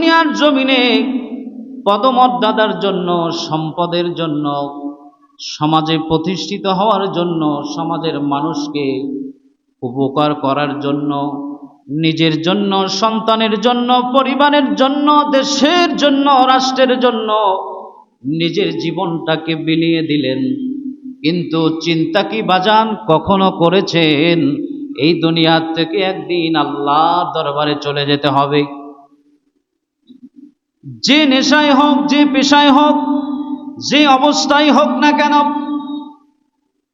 দুনিয়ার জমিনে পদমর্যাদার জন্য, সম্পদের জন্য, সমাজে প্রতিষ্ঠিত হওয়ার জন্য, সমাজের মানুষকে উপকার করার জন্য, নিজের জন্য, সন্তানের জন্য, পরিবারের জন্য, দেশের জন্য, রাষ্ট্রের জন্য নিজের জীবনটাকে বিলিয়ে দিলেন। কিন্তু চিন্তা কি বাজান, কখনো করেছেন? এই দুনিয়ার থেকে একদিন আল্লাহর দরবারে চলে যেতে হবে। যে নেশায় হোক, যে পেশায় হোক, যে অবস্থায় হোক না কেন,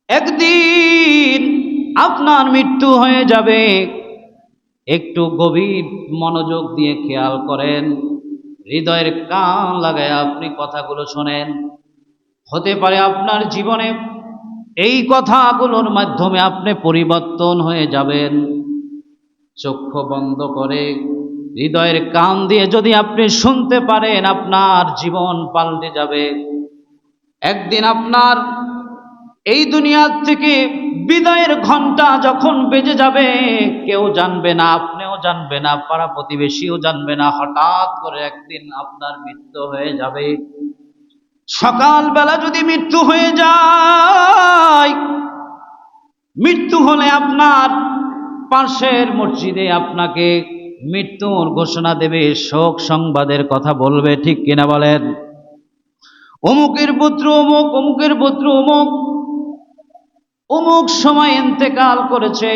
একদিন আপনার মৃত্যু হয়ে যাবে। একটু গভীর মনোযোগ দিয়ে খেয়াল করেন, হৃদয়ের কান লাগায় আপনি কথাগুলো শোনেন। হতে পারে আপনার জীবনে এই কথাগুলোর মাধ্যমে আপনি পরিবর্তন হয়ে যাবেন। চক্ষু বন্ধ করে হৃদয়ের কান দিয়ে যদি আপনি শুনতে পারেন, আপনার জীবন পাল্টে যাবে। একদিন আপনার এই দুনিয়ার থেকে বিদায়ের ঘণ্টা যখন বেজে যাবে, কেউ জানবে না, আপনিও জানবে না, পাড়া প্রতিবেশীও জানবে না, হঠাৎ করে একদিন আপনার মৃত্যু হয়ে যাবে। সকালবেলা যদি মৃত্যু হয়ে যায়, মৃত্যু হলে আপনার পাশের মসজিদে আপনাকে মৃত্যুর ঘোষণা দেবে, শোক সংবাদের কথা বলবে, ঠিক কিনা বলেন? অমুকের পুত্র অমুক, অমুকের পুত্র অমুক। অমুক সময় ইন্তেকাল করেছে,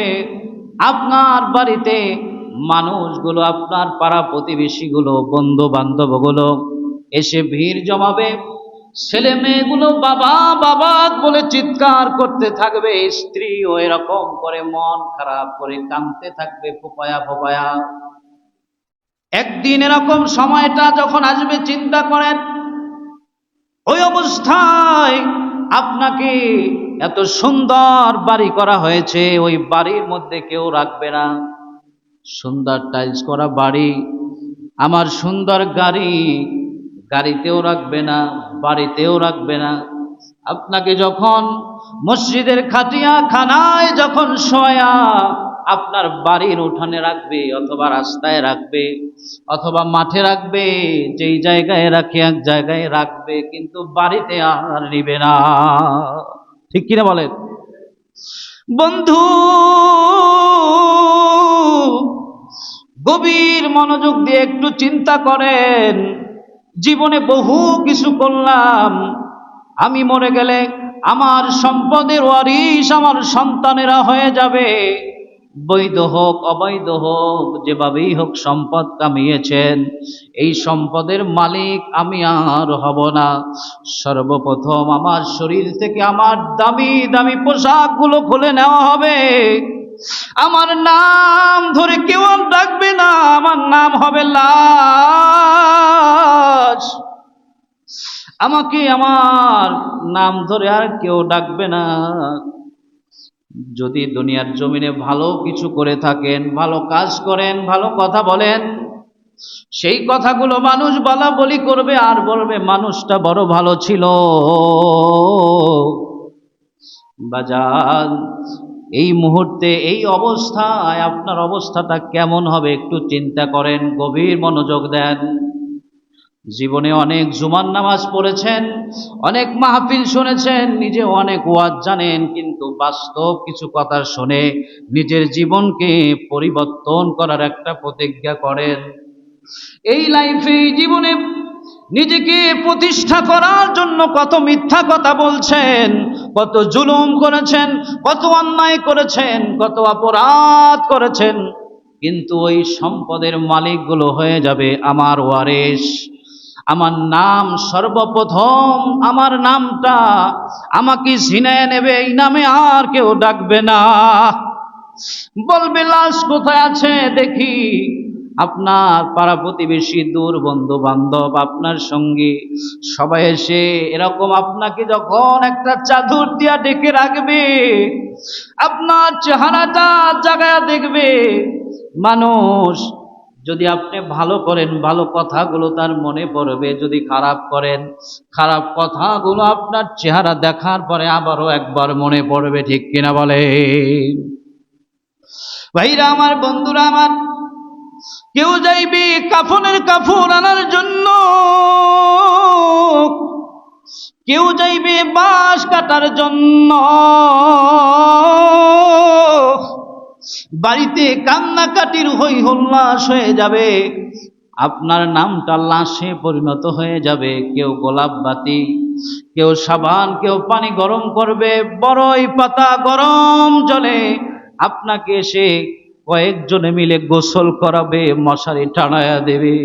আপনার বাড়িতে মানুষগুলো, আপনার পাড়া প্রতিবেশীগুলো বন্ধু বান্ধবগুলো এসে ভিড় জমাবে। ছেলে মেয়েগুলো বাবা বাবা বলে চিৎকার করতে থাকবে, স্ত্রীও এরকম করে মন খারাপ করে কাঁদতে থাকবে, ফোপায়া ফোপায়া। একদিন এরকম সময়টা যখন আসবে, চিন্তা করেন, ওই অবস্থায় আপনাকে এত সুন্দর বাড়ি করা হয়েছে, ওই বাড়ির মধ্যে কেউ রাখবে না। সুন্দর টাইলস করা বাড়ি, আমার সুন্দর গাড়ি, গাড়িতেও রাখবে না, বাড়িতেও রাখবে না। আপনাকে যখন মসজিদের খাটিয়া খানায় যখন শোয়া আপনার বাড়ির উঠানে রাখবে, অথবা রাস্তায় রাখবে, অথবা মাঠে রাখবে, যেই জায়গায় রাখে এক জায়গায় রাখবে, কিন্তু বাড়িতে আর নিবে না। ঠিক কিনা বলেন? বন্ধু, গভীর মনোযোগ দিয়ে একটু চিন্তা করেন। জীবনে বহু কিছু করলাম। আমি মরে গেলে আমার সম্পদের ওয়ারিস আমার সন্তানেরা হয়ে যাবে। বৈধ হোক, অবৈধ হোক, যেভাবেই হোক সম্পদ কামিয়েছেন, এই সম্পদের মালিক আমি আর হব না। সর্বপ্রথম আমার শরীর থেকে আমার দামি দামি পোশাকগুলো খুলে নেওয়া হবে। আমার নাম ধরে কেউ ডাকবে না, আমার নাম হবে লাশ। আমাকে আমার নাম ধরে আর কেউ ডাকবে না। যদি দুনিয়ার জমিনে ভালো কিছু করে থাকেন, ভালো কাজ করেন, ভালো কথা বলেন, সেই কথাগুলো মানুষ বলা বলি করবে, আর বলবে মানুষটা বড় ভালো ছিল। বাজান, এই মুহূর্তে, এই অবস্থায় আপনার অবস্থাটা কেমন হবে একটু চিন্তা করেন, গভীর মনোযোগ দেন। জীবনে অনেক জুমান নামাজ পড়েছেন, অনেক মাহফিল শুনেছেন, নিজে অনেক ওয়াজ জানেন, কিন্তু বাস্তব কিছু কথা শুনে নিজের জীবনকে পরিবর্তন করার একটা প্রতিজ্ঞা করেন। এই লাইফে জীবনে নিজেকে প্রতিষ্ঠা করার জন্য কত মিথ্যা কথা বলছেন, কত জুলুম করেছেন, কত অন্যায় করেছেন, কত অপরাধ করেছেন, কিন্তু ওই সম্পদের মালিকগুলো হয়ে যাবে আমার ওয়ারেস আমার নাম সর্বপ্রথম, আমার নামটা আমাকে ঝিনায় নেবে, এই নামে আর কেউ ডাকবে না। বলবে, লাশ কোথায় আছে? দেখি, আপনার পাড়া প্রতিবেশী দূর বন্ধু বান্ধব আপনার সঙ্গে। সবাই এসে এরকম আপনাকে যখন একটা চাদর দিয়া ডেকে রাখবে, আপনার চেহারাটা জাগায় দেখবে, মানুষ যদি আপনি ভালো করেন, ভালো কথাগুলো তার মনে পড়বে। যদি খারাপ করেন, খারাপ কথাগুলো আপনার চেহারা দেখার পরে আবারও একবার মনে পড়বে, ঠিক কিনা বলে? ভাইরা আমার, বন্ধুরা আমার, কেউ যাইবে কাফনের কাফন আনার জন্য। কেউ যাইবে বাঁশ কাটার জন্য। বাড়িতে কান্নাকাটির হই হল্লাস হয়ে যাবে। আপনার নামটা লাশে পরিণত হয়ে যাবে। কেউ গোলাপ বাতি, কেউ সাবান, কেউ পানি গরম করবে। বড়ই পাতা গরম জলে। আপনাকে এসে কয়েকজনে মিলে গোসল করাবে, মশারি টানায়া দেবে।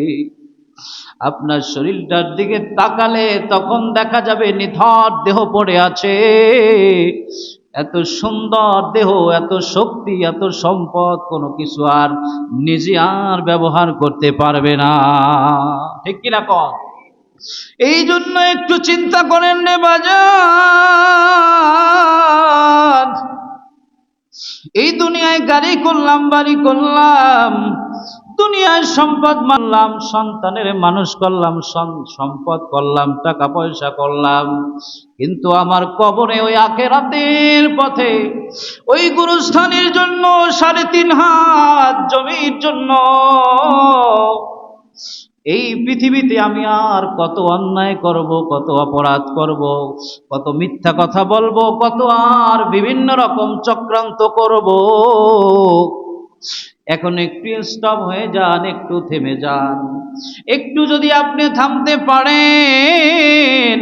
আপনার শরীরটার দিকে তাকালে তখন দেখা যাবে নিথর দেহ পড়ে আছে। এত সুন্দর দেহ, এত শক্তি, এত সম্পদ, কোনো কিছু আর নিজে আর ব্যবহার করতে পারবে না। ঠিক কিনা কন? এই জন্য একটু চিন্তা করেন রে বাজার এই দুনিয়ায় গাড়ি করলাম, বাড়ি করলাম দুনিয়ায় সম্পদ মানলাম, সন্তানের মানুষ করলাম সম্পদ করলাম, টাকা পয়সা করলাম। কিন্তু আমার কবরে ওই আখেরাতের পথে ওই গুরুস্থানের জন্য সাড়ে তিন হাত জমির জন্য এই পৃথিবীতে আমি আর কত অন্যায় করব, কত অপরাধ করব, কত মিথ্যা কথা বলব, কত আর বিভিন্ন রকম চক্রান্ত করব। এখন একটু স্টপ হয়ে যান, একটু থেমে যান। একটু যদি আপনি থামতে পারেন,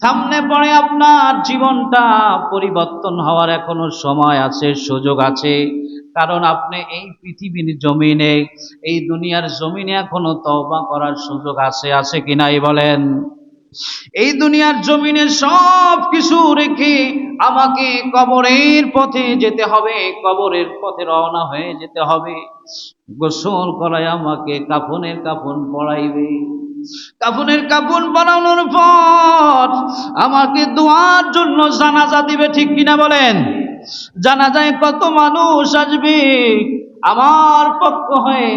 থামলে পরে আপনার জীবনটা পরিবর্তন হওয়ার এখনও সময় আছে, সুযোগ আছে। কারণ আপনি এই পৃথিবীর জমিনে, এই দুনিয়ার জমিনে এখনও তওবা করার সুযোগ আছে আছে কিনাই বলেন? এই দুনিয়ার জমিনে সব কিছু রেখে আমাকে কবরের পথে যেতে হবে, কবরের পথে রওনা হয়ে যেতে হবে। গোসল করায় আমাকে কাফনের কাফন পড়াইবে কাফনের কাফন বানানোর পর আমাকে দোয়ার জন্য জানাজা দিবে, ঠিক কিনা বলেন? জানাজায় কত মানুষ আসবে, আমার পক্ষ হয়ে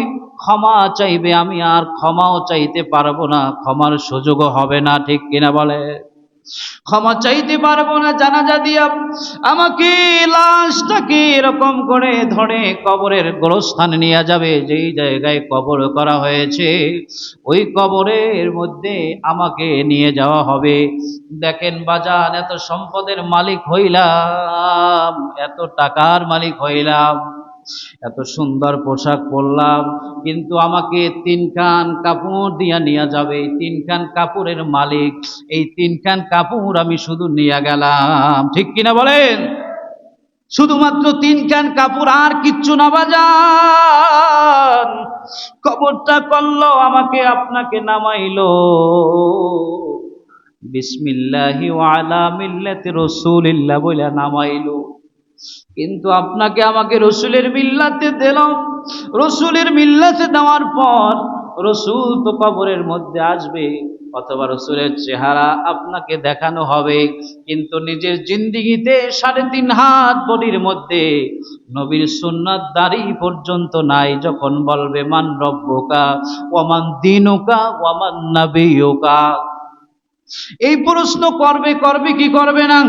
ক্ষমা চাইবে, আমি আর ক্ষমাও চাইতে পারব না। ক্ষমার সুযোগও হবে না, ঠিক কিনা বলে? ক্ষমা চাইতে পারব না, জানাজা দিয়া আমাকে লাশটাকে এরকম করে ধরে কবরের গোরস্থানে নিয়ে যাবে? যেই জায়গায় কবর করা হয়েছে, ওই কবরের মধ্যে আমাকে নিয়ে যাওয়া হবে। দেখেন বাজান, এত সম্পদের মালিক হইলাম, এত টাকার মালিক হইলাম। এত সুন্দর পোশাক পরলাম, কিন্তু আমাকে তিনখান কাপড় দিয়া নিয়ে যাবে তিনখান কাপড়ের মালিক, এই তিনখান কাপড় আমি শুধু নিয়ে গেলাম। ঠিক কিনা বলেন? শুধুমাত্র তিনখান কাপড় আর কিচ্ছু না বাজান। কবরটা করল, আমাকে আপনাকে নামাইলো। বিসমিল্লাহি ওয়ালা মিল্লাতি রসুলিল্লাহ বলে নামাইলো। কিন্তু আপনাকে আমাকে রসুলের মিল্লাতে দিলাম। রসুলের মিল্লাতে দেওয়ার পর রসুল তো কবরের মধ্যে আসবে, অথবা রসুলের চেহারা আপনাকে দেখানো হবে। কিন্তু নিজের জিন্দিগিতে সাড়ে তিন হাত বডির মধ্যে নবীর সুন্নাত দাড়ি পর্যন্ত নাই, যখন বলবে, মান রব্বকা ওমান দিনুকা ওমান নাবিয়ুকা। এই প্রশ্ন করবে করবে কি করবে না?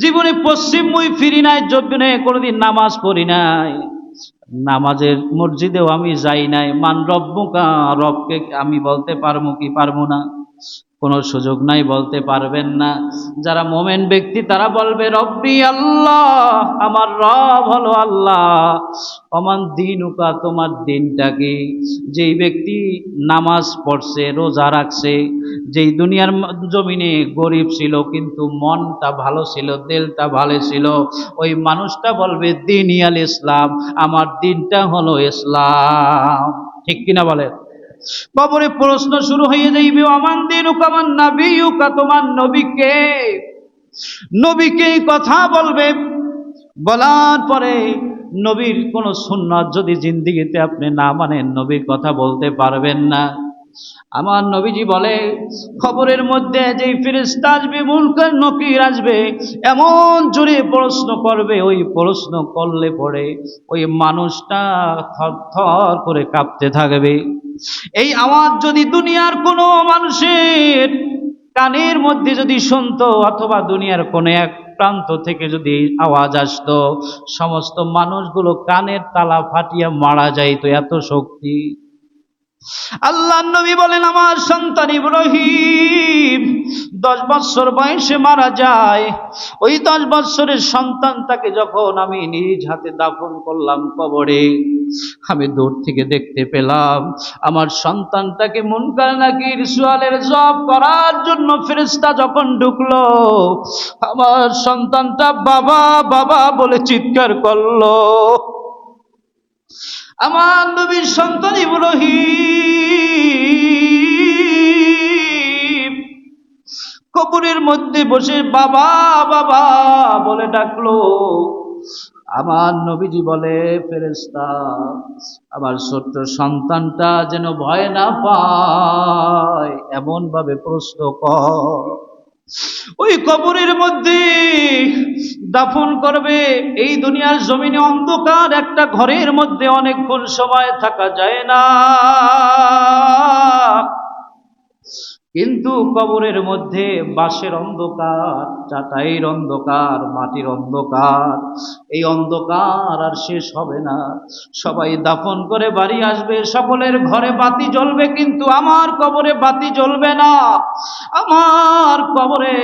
জীবনে পশ্চিম মুই ফিরি নাই জীবনে কোনোদিন নামাজ পড়ি নাই। নামাজের মসজিদেও আমি যাই নাই, মান রব্বুকা, রবকে আমি বলতে পারব কি পারব না। কোনো সুযোগ নাই বলতে পারবেন না। যারা মোমেন ব্যক্তি, তারা বলবে, রব্বি আল্লাহ, আমার রব হলো আল্লাহ। অমান দিন উকা তোমার দিনটা কি যেই ব্যক্তি নামাজ পড়ছে, রোজা রাখছে, যেই দুনিয়ার জমিনে গরিব ছিল, কিন্তু মনটা ভালো ছিল, দিলটা ভালো ছিল, ওই মানুষটা বলবে, দিন ইয়াল ইসলাম, আমার দিনটা হলো ইসলাম। ঠিক কিনা বলেন? কবরে প্রশ্ন শুরু হয়ে যাইবে অমান দিন কামান নাবিউকা তোমার নবীকে। নবীকে কথা বলবে। বলার পরে নবীর কোনো সুন্নত যদি জিন্দিগিতে আপনি না মানেন, নবীর কথা বলতে পারবেন না। আমার নবীজি বলে, খবরের মধ্যে যেই ফিরিস্তা আসবে মুলকার নকির আসবে, এমন জোরে প্রশ্ন করবে, ওই প্রশ্ন করলে পরে ওই মানুষটা থর থর করে কাঁপতে থাকবে। এই আওয়াজ যদি দুনিয়ার কোনো মানুষের কানের মধ্যে যদি শুনতো, অথবা দুনিয়ার কোনো এক প্রান্ত থেকে যদি আওয়াজ আসতো, সমস্ত মানুষগুলো কানের তালা ফাটিয়ে মারা যাইতো, এত শক্তি। আল্লাহ নবী বলেন, আমার সন্তান ইব্রাহিম, দশ বৎসর বয়সে মারা যায়। ওই দশ বৎসরের সন্তানটাকে যখন আমি নিজ হাতে দাফন করলাম কবরে, আমি দূর থেকে দেখতে পেলাম, আমার সন্তানটাকে মুনকার নাকির সোয়ালের জব করার জন্য ফেরেস্তা যখন ঢুকলো, আমার সন্তানটা বাবা বাবা বলে চিৎকার করল। আমার নবীর সন্তান ইব্রাহিম। কবরের মধ্যে বসে বাবা বাবা বলে ডাকলো। আমার নবীজি বলে ফেরেস্তা আমার ছোট্ট সন্তানটা যেন ভয় না পায় এমন ভাবে প্রশ্ন কর। ওই কবরের মধ্যে দাফন করবে। এই দুনিয়ার জমিনে অন্ধকার, একটা ঘরের মধ্যে অনেকক্ষণ সময় থাকা যায় না। কিন্তু কবরের মধ্যে বাঁশের অন্ধকার, চাটাইয়ের অন্ধকার, মাটির অন্ধকার। এই অন্ধকার আর শেষ হবে না। সবাই দাফন করে বাড়ি আসবে। সকলের ঘরে বাতি জ্বলবে, কিন্তু আমার কবরে বাতি জ্বলবে না। আমার কবরে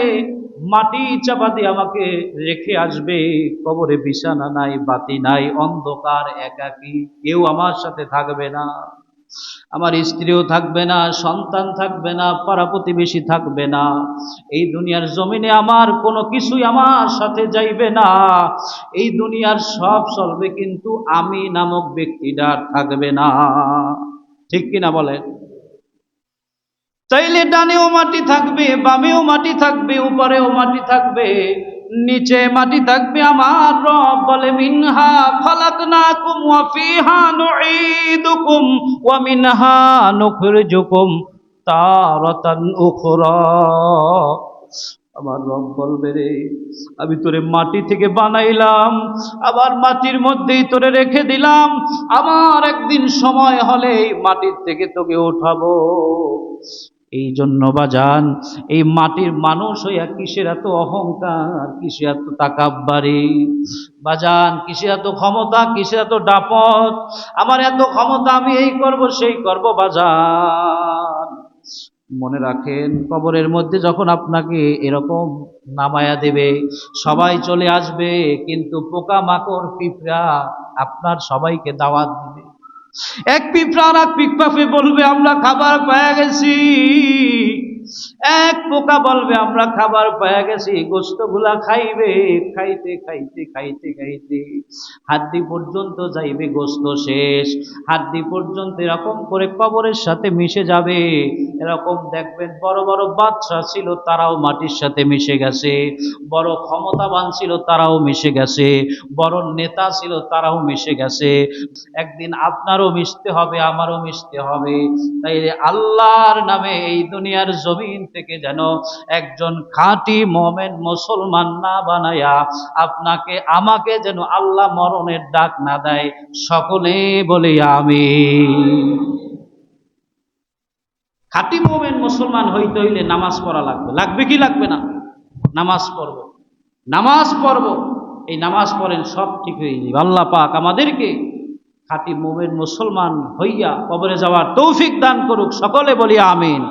মাটি চাপা দিয়ে আমাকে রেখে আসবে। কবরে বিছানা নাই, বাতি নাই, অন্ধকার, একাকী। কেউ আমার সাথে থাকবে না। আমার স্ত্রীও থাকবে না, সন্তান থাকবে না, পাড়া প্রতিবেশী থাকবে না। এই দুনিয়ার জমিনে আমার কোনো কিছুই আমার সাথে যাইবে না। এই দুনিয়ার সব চলবে কিন্তু আমি নামক ব্যক্তিটা থাকবে না। ঠিক কিনা বলেন? চাইলে ডানেও মাটি থাকবে, বামেও মাটি থাকবে, উপরেও মাটি থাকবে, নিচে মাটি থাকবে আমার রব বলে, মিনহা খলাকনাকুম ওয়া ফিহা নুঈদুকুম ওয়া মিনহা নুখরিজুকুম তারাতান উখরা। আমার রব বলবে রে, আমি তোরে মাটি থেকে বানাইলাম, আবার মাটির মধ্যেই তোরে রেখে দিলাম, আমার একদিন সময় হলেই মাটির থেকে তোকে উঠাবো। এই জন্য বাজান, এই মাটির মানুষ হইয়া কিসের এত অহংকার, কিসের এত তাকাব্বারি? বাজান, কিসের এত ক্ষমতা, কিসের এত ডাপত আমার এত ক্ষমতা আমি এই করব, সেই করব বাজান। মনে রাখেন, কবরের মধ্যে যখন আপনাকে এরকম নামায়া দেবে, সবাই চলে আসবে, কিন্তু পোকা মাকড় পিঁপড়া আপনার সবাইকে দাওয়াত দিবে। এক পিঁপড়া আর এক পিঁপড়াকে বলবে আমরা খাবার পেয়ে গেছি। এক পোকা বলবে, আমরা খাবার পেয়ে গেছি গোস্তগুলা খাইবে, খাইতে খাইতে খাইতে খাইতে। হাড্ডি পর্যন্ত যাইবে গোস্ত শেষ। হাড্ডি পর্যন্ত এরকম করে কবরের সাথে মিশে যাবে। এরকম দেখবেন, বড় বড় বাচ্চা ছিল, তারাও মাটির সাথে মিশে গেছে। বড় ক্ষমতাবান ছিল, তারাও মিশে গেছে। বড় নেতা ছিল, তারাও মিশে গেছে। একদিন আপনারও মিশতে হবে, আমারও মিশতে হবে। তাই আল্লাহর নামে এই দুনিয়ার জমিন থেকে যেন একজন খাঁটি মোমেন মুসলমান না বানায়া আপনাকে, আমাকে যেন আল্লাহ মরণের ডাক না দেয়, সকলে বলি আমি খাঁটি মোমেন মুসলমান হইতে হইলে নামাজ পড়া লাগবে। লাগবে কি লাগবে না? নামাজ পড়ব। নামাজ পড়ব। এই নামাজ পড়েন সব ঠিক হয়ে যাবে। আল্লাহ পাক আমাদেরকে খাঁটি মোমেন মুসলমান হইয়া কবরে যাওয়ার তৌফিক দান করুক। সকলে বলি আমিন।